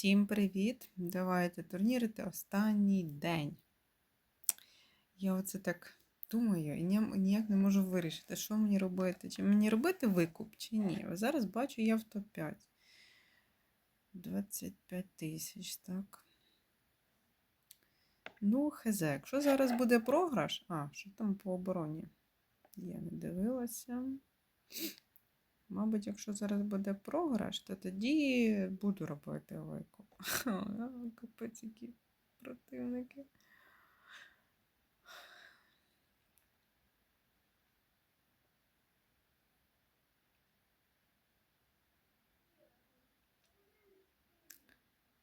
Всім привіт! Давайте турнірити останній день. Я оце так думаю і ніяк не можу вирішити, що мені робити. Чи мені робити викуп, чи ні. Зараз бачу, я в топ-5. 25 тисяч, так. Ну, хз, якщо зараз буде програш. А, що там по обороні? Я не дивилася. Мабуть, якщо зараз буде програш, то тоді буду робити викуп. Капець, які противники.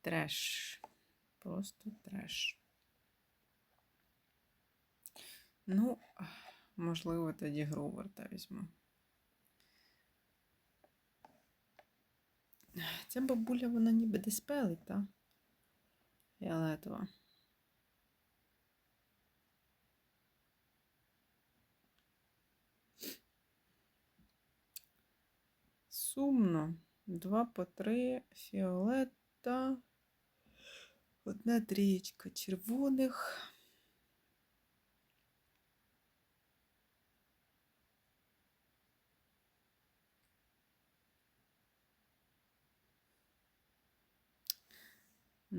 Треш. Просто треш. Ну, можливо, тоді Груверта візьму. Ця бабуля, вона ніби десь пелить, так? Фіолетова. Сумно. Два по три фіолета. Одна трієчка червоних.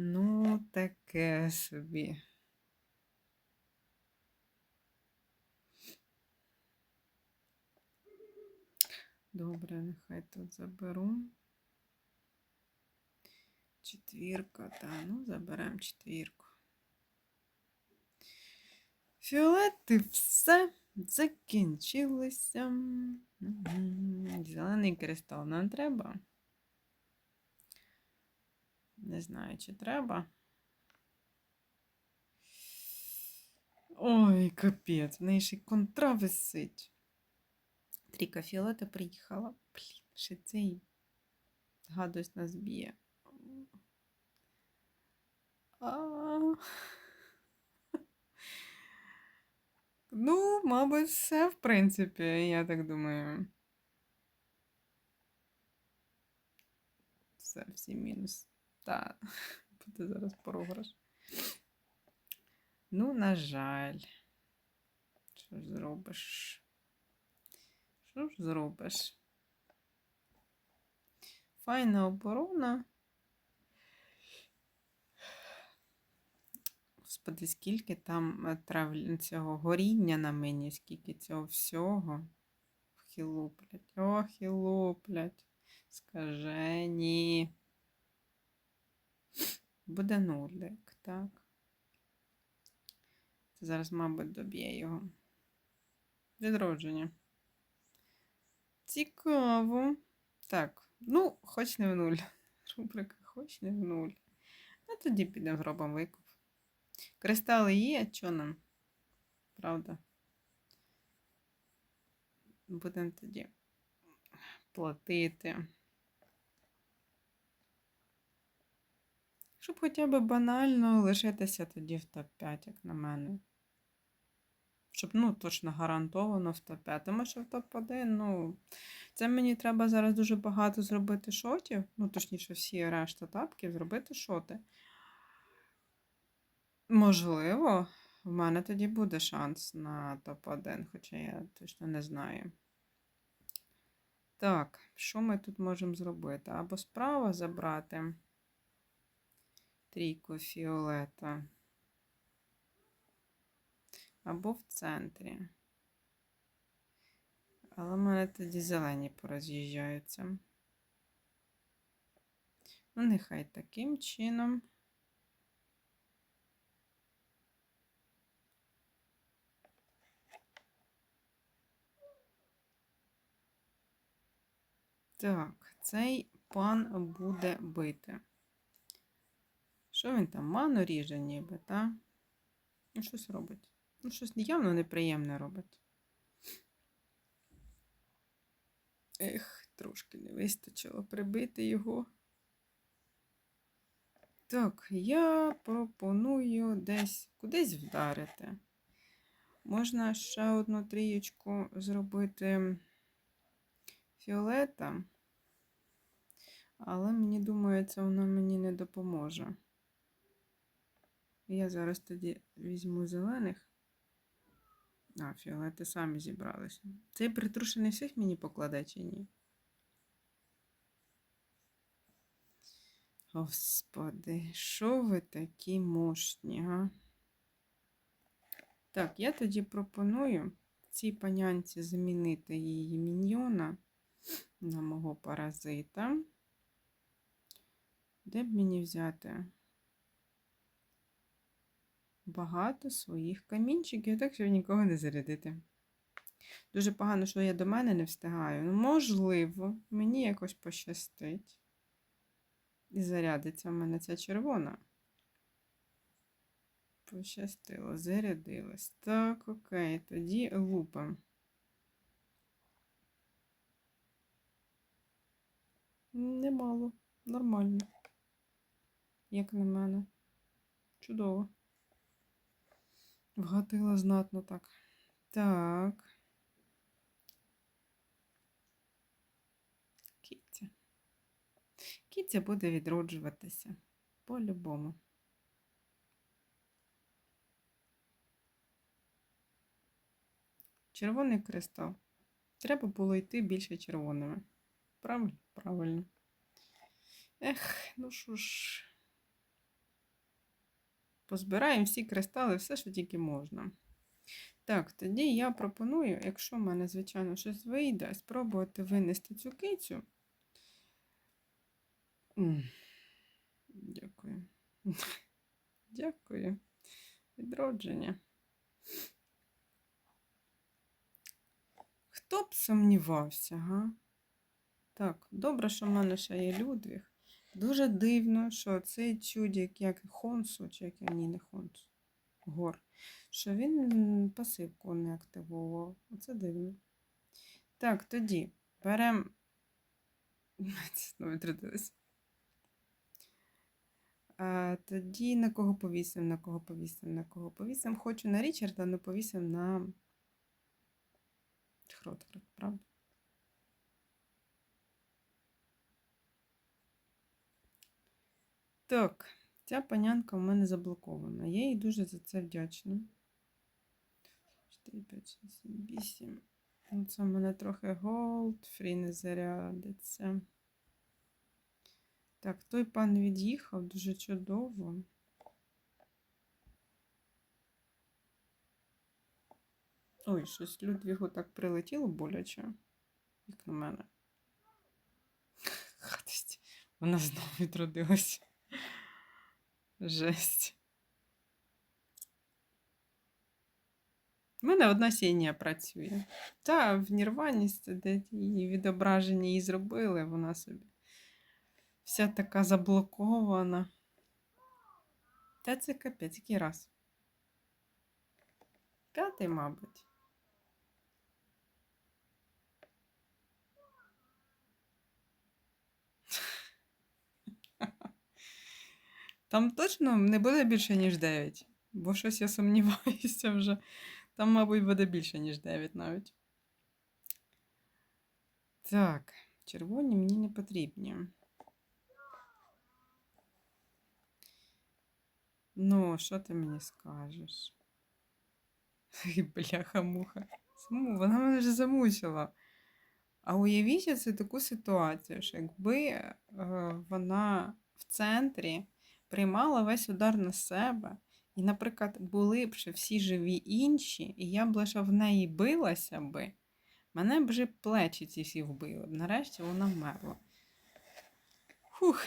Ну, таке собі. Добре, нехай тут заберу. Четвірка, та, ну, заберемо четвірку. Фіолети все закінчилися. Зелений кристал нам треба. Не знаю, чи треба. Ой, капець, в неї ще контра висить. Тріка фіолета приїхала. Блін, ще цей гадость нас б'є. Ну, мабуть, все, в принципі, я так думаю. Все, всі мінус. Та, буде зараз програш. Ну, на жаль. Що ж зробиш? Що ж зробиш? Файна оборона. Господи, скільки там е, трав... цього горіння на мені, скільки цього всього. Хілуплять. О, хілуплять. Скажені. Буде нулик, так. Це зараз, мабуть, доб'є його. Відродження. Цікаво. Так, ну, хоч не в нуль. Рубрика хоч не в нуль. Ну, тоді підемо зробимо викуп. Кристали є, а що нам? Правда? Будемо тоді платити. Щоб хоча б банально лишитися тоді в топ-5, як на мене. Щоб, ну, точно гарантовано в топ-5. Тому що в топ-1, ну, це мені треба зараз дуже багато зробити шотів. Ну, точніше, всі решта тапків зробити шоти. Можливо, в мене тоді буде шанс на топ-1, хоча я точно не знаю. Так, що ми тут можемо зробити? Або справа забрати трійку фіолета. Або в центрі. Але в мене тоді зелені пороз'їжджаються. Ну, нехай таким чином. Так, цей пан буде бити. Що він там? Ману ріже ніби, так? Ну, щось робить. Ну, щось явно неприємне робить. Ех, трошки не вистачило прибити його. Так, я пропоную десь кудись вдарити. Можна ще одну трієчку зробити фіолета. Але мені думається, воно мені не допоможе. Я зараз тоді візьму зелених. А, фіолети самі зібралися. Цей притрушений всіх мені покладе чи ні? Господи, що ви такі мощні, га? Так, я тоді пропоную цій панянці замінити її міньйона на мого паразита. Де б мені взяти багато своїх камінчиків, так щоб нікого не зарядити. Дуже погано, що я до мене не встигаю. Ну, можливо, мені якось пощастить. І зарядиться в мене ця червона. Пощастило, зарядилась. Так, окей, тоді лупимо. Немало. Нормально. Як на мене. Чудово. Вгатила знатно так. Так. Кіця. Кіця буде відроджуватися. По-любому. Червоний кристал. Треба було йти більше червоними. Правильно? Правильно. Ех, ну що ж. Позбираємо всі кристали, все, що тільки можна. Так, тоді я пропоную, якщо в мене, звичайно, щось вийде, спробувати винести цю кицю. Дякую. Дякую. Відродження. Хто б сумнівався, га? Так, добре, що в мене ще є Людвіг. Дуже дивно, що цей чудік, як Хонсу, чи як ні, не Хонсу, Гор, що він пасивку не активував. Оце дивно. Так, тоді беремо. Знову відродилась. А, тоді на кого повісимо, на кого повісимо, на кого повісимо. Хочу на Річарда, але повісимо на Хротград, правда? Так, ця панянка в мене заблокована. Я їй дуже за це вдячна. 4, 5, 6, 7, 8. Ну, Це в мене трохи голд, фрі не зарядиться. Так, той пан від'їхав дуже чудово. Ой, щось Людвігу так прилетіло боляче, як на мене. Гадость. Вона знову відродилась. Жесть. У мене одна сінія працює. Та в Нірвані сидить, її відображення її зробили, вона собі вся така заблокована. Та це капець, який раз. П'ятий, мабуть. Там точно не буде більше, ніж 9. Бо щось я сумніваюся вже. Там, мабуть, буде більше, ніж 9 навіть. Так, червоні мені не потрібні. Ну, що ти мені скажеш? Бляха-муха. Вона мене вже замучила. А уявіть це таку ситуацію, що якби е, вона в центрі приймала весь удар на себе, і, наприклад, були б ще всі живі інші, і я б лише в неї билася би, мене б вже плечі ці всі вбили б. Нарешті вона вмерла. Фух.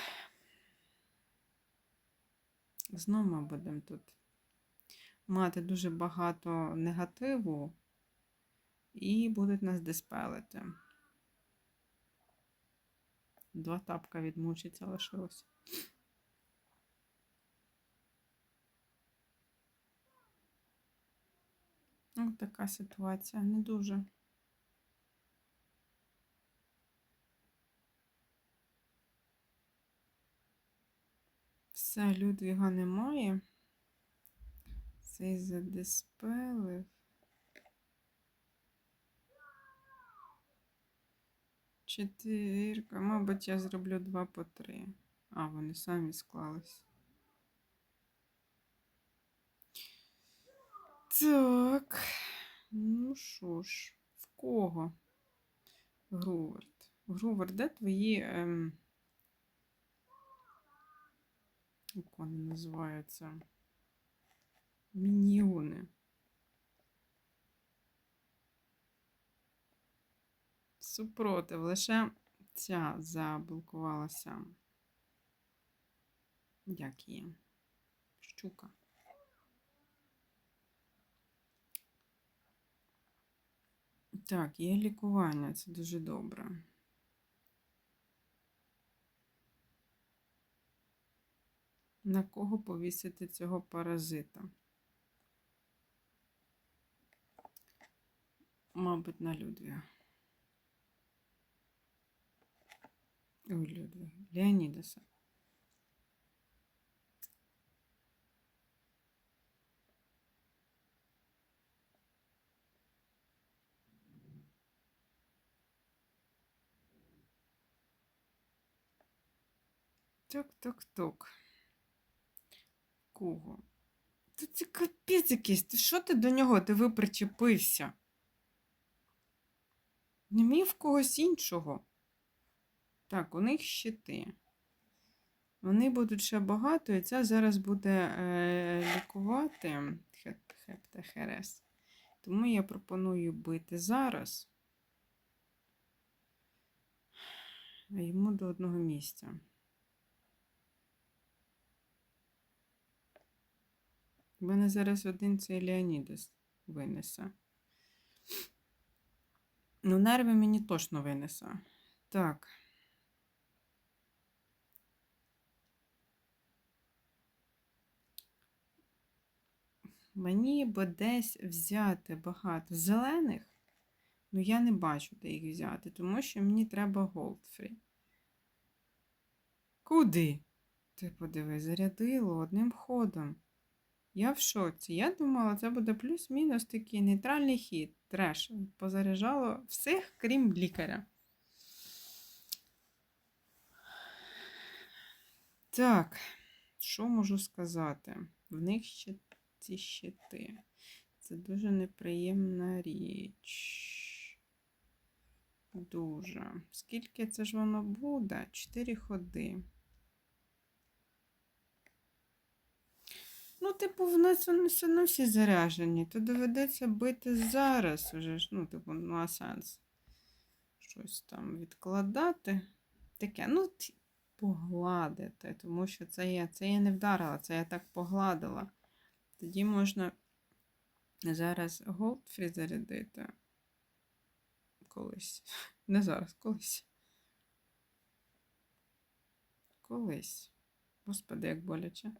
Знову ми будемо тут мати дуже багато негативу, і будуть нас диспелити. Два тапка відмучиться лишилось. Ось така ситуація, не дуже. Все, Людвіга немає. Цей задиспелив. Четвірка. Мабуть, я зроблю два по три. А, вони самі склались. Так. Ну що ж, в кого? Груверт. Груверт, де твої. Ем... Як вони називаються? Міньйони. Супротив, лише ця заблокувалася. Як її? Щука. Так, є лікування, це дуже добре. На кого повісити цього паразита? Мабуть, на Людвіга. Ой, Людвіга. Леонідаса. Тук-тук-тук. Кого? Та це капець якийсь. Ти що ти до нього ти причепився? Не міг когось іншого. Так, у них щити. Вони будуть ще багато, і це зараз буде е, лікувати хептахерес. Тому я пропоную бити зараз. А йому до одного місця. У мене зараз один цей Леонідес винесе. Ну, нерви мені точно винесе. Так. Мені би десь взяти багато зелених, ну я не бачу, де їх взяти, тому що мені треба голдфрі. Куди? Ти подиви, зарядило одним ходом. Я в шоці. Я думала, це буде плюс-мінус такий нейтральний хід. Треш. Позаряджало всіх, крім лікаря. Так, що можу сказати? В них ще ці щити. Це дуже неприємна річ. Дуже. Скільки це ж воно буде? Чотири ходи. Ну, типу, в нас вони все одно всі заряжені, то доведеться бити зараз уже ну, типу, нема сенс. Щось там відкладати. Таке, ну, погладити, тому що це я, це я не вдарила, це я так погладила. Тоді можна зараз голдфрі зарядити. Колись. Не зараз, колись. Колись. Господи, як боляче.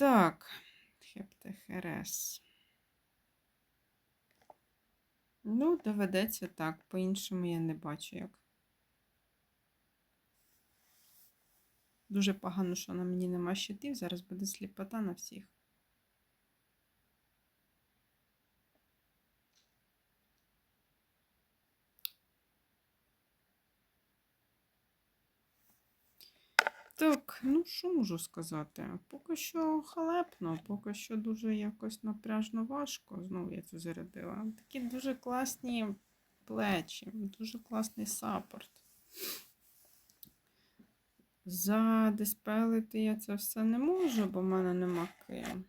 Так, хептехерес. Ну, доведеться так, по-іншому я не бачу як. Дуже погано, що на мені нема щитів, зараз буде сліпота на всіх. Так, ну що можу сказати? Поки що халепно, поки що дуже якось напряжно важко. Знову я це зарядила. Такі дуже класні плечі, дуже класний саппорт. Задиспелити я це все не можу, бо в мене нема ким.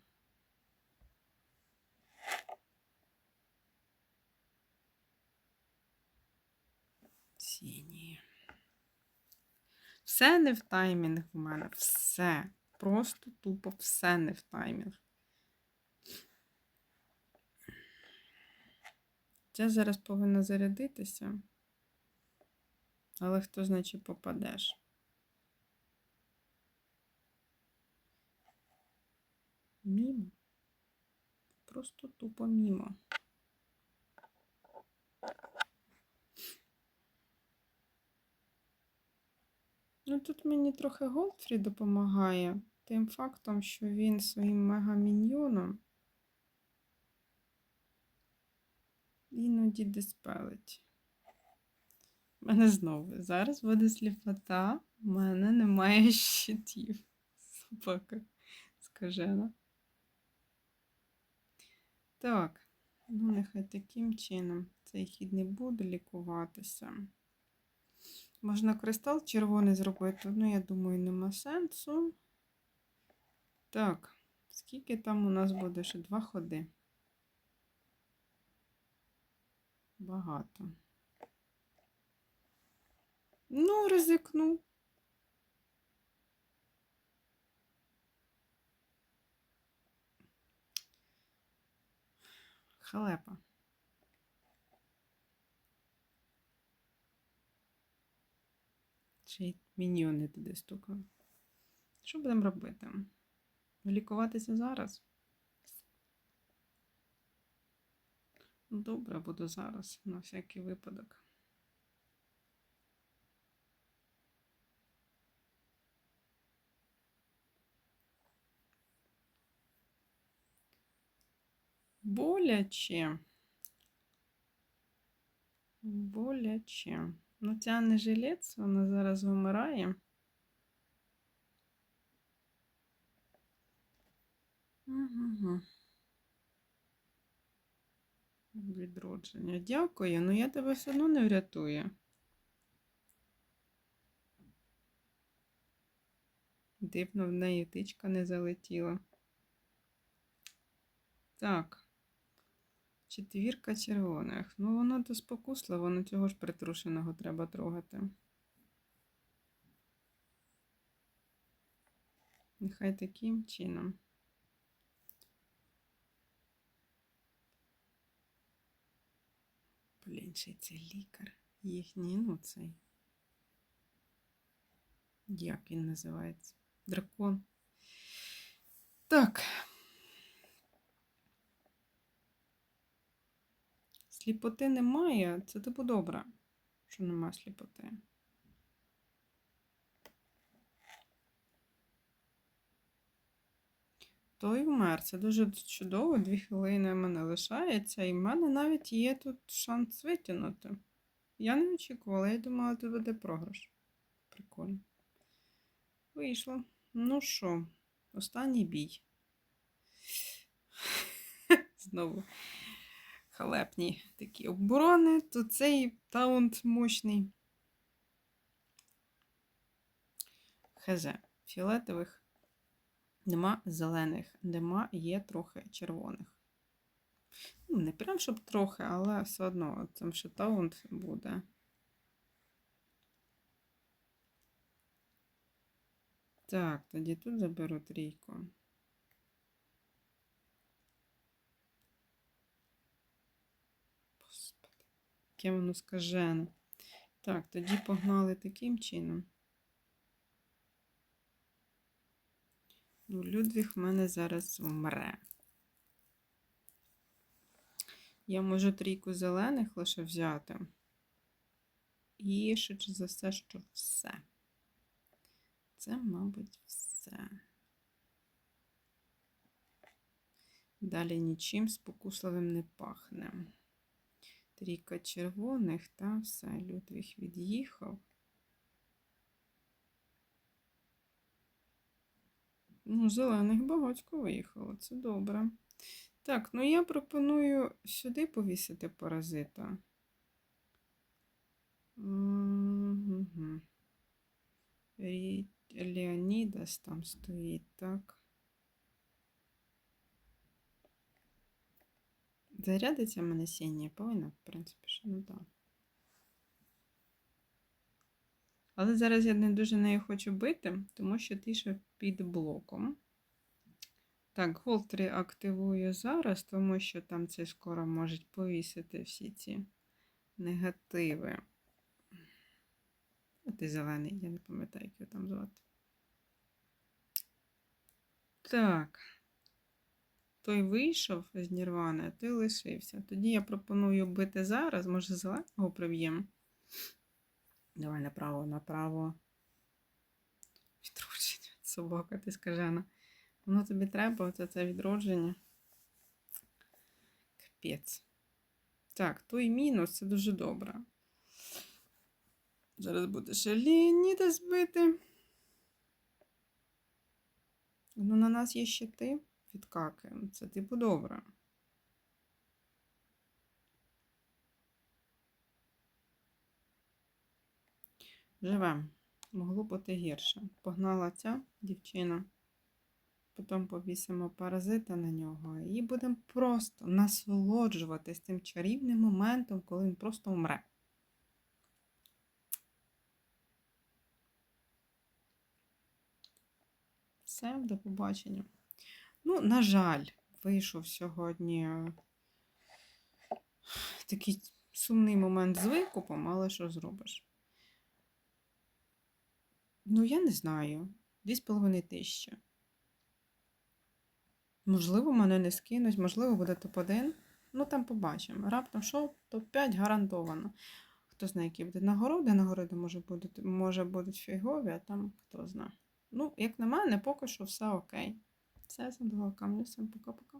Все не в таймінг в мене. Все. Просто тупо все не в таймінг. Це зараз повинна зарядитися. Але хто значить попадеш? Мімо. Просто тупо мімо. Ну, тут мені трохи Голдфрі допомагає тим фактом, що він своїм мегаміньйоном іноді диспелить. У мене знову. Зараз буде сліпота, у мене немає щитів. Собака скажена. Так, ну нехай таким чином цей хід не буде лікуватися. Можна кристал червоний зробити, ну, я думаю, нема сенсу. Так, скільки там у нас буде ще два ходи? Багато. Ну, ризикну. Халепа. Ще й міньйони туди стукали. Що будемо робити? Лікуватися зараз? Ну, Добре, буду зараз, на всякий випадок. Боляче. Боляче. Ну, ця не жилець, вона зараз вимирає. Угу. Відродження. Дякую, ну я тебе все одно не врятую. Дивно, в неї тичка не залетіла. Так. Четвірка червоних. Ну, воно то спокусливо, ну цього ж притрушеного треба трогати. Нехай таким чином. Блін, ще цей лікар. Їхній, ну цей. Як він називається? Дракон. Так. Сліпоти немає, це типу добре, що немає сліпоти. Той вмер. Це дуже чудово, дві хвилини мене лишається, і в мене навіть є тут шанс витягнути. Я не очікувала, я думала, тут буде програш. Прикольно. Вийшло. Ну що, останній бій. Знову халепні такі оборони, то цей таунт мощний. ХЗ. Фіолетових нема зелених, нема є трохи червоних. Ну, не прям щоб трохи, але все одно там ще таунт буде. Так, тоді тут заберу трійку. Господи, яке воно скажене. Так, тоді погнали таким чином. Ну, Людвіг в мене зараз вмре. Я можу трійку зелених лише взяти. І швидше за все, що все. Це, мабуть, все. Далі нічим спокусливим не пахне. Трійка червоних, та все, Людвіг від'їхав. Ну, зелених багатько виїхало, це добре. Так, ну я пропоную сюди повісити паразита. Угу. Леонідас там стоїть, так. Зарядиться в мене сіння, повинна, в принципі, що ну так. Але зараз я не дуже нею хочу бити, тому що ти ще під блоком. Так, Голтри активую зараз, тому що там це скоро можуть повісити всі ці негативи. А ти зелений, я не пам'ятаю, як його там звати. Так. Той вийшов з Нірвани, а той лишився. Тоді я пропоную бити зараз, може, зеленого приб'ємо. Давай направо, направо. Відродження. Собака, ти скажена. Воно тобі треба, оце це відродження. Капець. Так, той мінус це дуже добре. Зараз буде ще Леоніда збити. Ну, на нас є щити від каки. Це типу добре. Живе. Могло бути гірше. Погнала ця дівчина. Потім повісимо паразита на нього і будемо просто насолоджуватись цим чарівним моментом, коли він просто умре. Все, до побачення. Ну, на жаль, вийшов сьогодні е, такий сумний момент з викупом, але що зробиш? Ну, я не знаю. Дві з половиною тисячі. Можливо, мене не скинуть, можливо, буде топ-1. Ну, там побачимо. Раптом що, топ-5 гарантовано. Хто знає, які будуть нагороди. Нагороди може будуть, може будуть фігові, а там хто знає. Ну, як на мене, поки що все окей. Все, задала камню. Всім пока-пока.